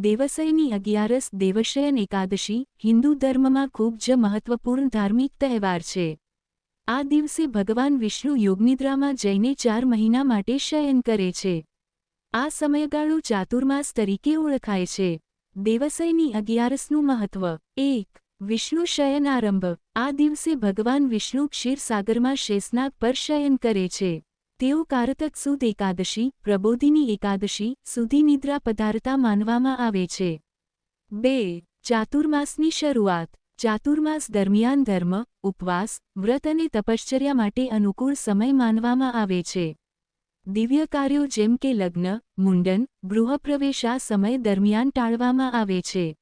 દેવસયની અગિયારસ દેવશયન એકાદશી હિન્દુ ધર્મમાં ખૂબ જ મહત્વપૂર્ણ ધાર્મિક તહેવાર છે. આ દિવસે ભગવાન વિષ્ણુ યોગનિદ્રામાં જઈને ચાર મહિના માટે શયન કરે છે. આ સમયગાળો ચાતુર્માસ તરીકે ઓળખાય છે. દેવસયની અગિયારસનું મહત્વ. એક, વિષ્ણુ શયન આરંભ. આ દિવસે ભગવાન વિષ્ણુ ક્ષીરસાગરમાં શેષનાગ પર શયન કરે છે. તેઓ કારતક સુદ એકાદશી, પ્રબોધિની એકાદશી સુધી નિદ્રા પધારતા માનવામાં આવે છે. બે, ચાતુર્માસની શરૂઆત. ચાતુર્માસ દરમિયાન ધર્મ, ઉપવાસ, વ્રત અને તપશ્ચર્યા માટે અનુકૂળ સમય માનવામાં આવે છે. દિવ્ય કાર્યો જેમ કે લગ્ન, મુંડન, ગૃહપ્રવેશ આ સમય દરમિયાન ટાળવામાં આવે છે.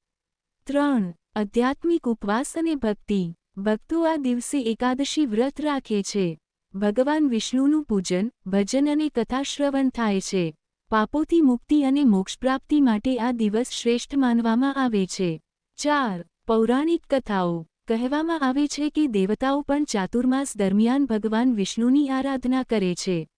ત્રણ, આધ્યાત્મિક ઉપવાસ અને ભક્તિ. ભક્તો આ દિવસે એકાદશી વ્રત રાખે છે. ભગવાન વિષ્ણુનું પૂજન, ભજન અને કથાશ્રવણ થાય છે. પાપોથી મુક્તિ અને મોક્ષપ્રાપ્તિ માટે આ દિવસ શ્રેષ્ઠ માનવામાં આવે છે. ચાર, પૌરાણિક કથાઓ. કહેવામાં આવે છે કે દેવતાઓ પણ ચાતુર્માસ દરમિયાન ભગવાન વિષ્ણુની આરાધના કરે છે.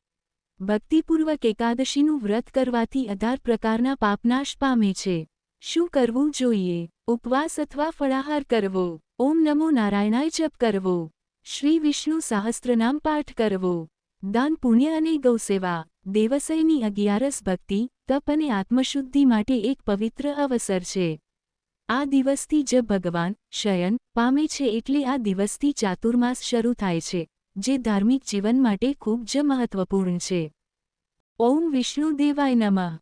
ભક્તિપૂર્વક એકાદશીનું વ્રત કરવાથી અઢાર પ્રકારના પાપનાશ પામે છે. શું કરવું જોઈએ? ઉપવાસ અથવા ફળાહાર કરવો? ઓમ નમો નારાયણાય જપ કરવો. શ્રી વિષ્ણુ સહસ્ત્રનામ પાઠ કરવો. દાન પુણ્ય અને ગૌસેવા દેવસયની અગિયારસ ભક્તિ, તપ અને આત્મશુદ્ધિ માટે એક પવિત્ર અવસર છે. આ દિવસથી જ ભગવાન શયન પામે છે એટલે આ દિવસથી ચાતુર્માસ શરૂ થાય છે, જે ધાર્મિક જીવન માટે ખૂબ જ મહત્વપૂર્ણ છે. ઓમ વિષ્ણુ દેવાય નમઃ.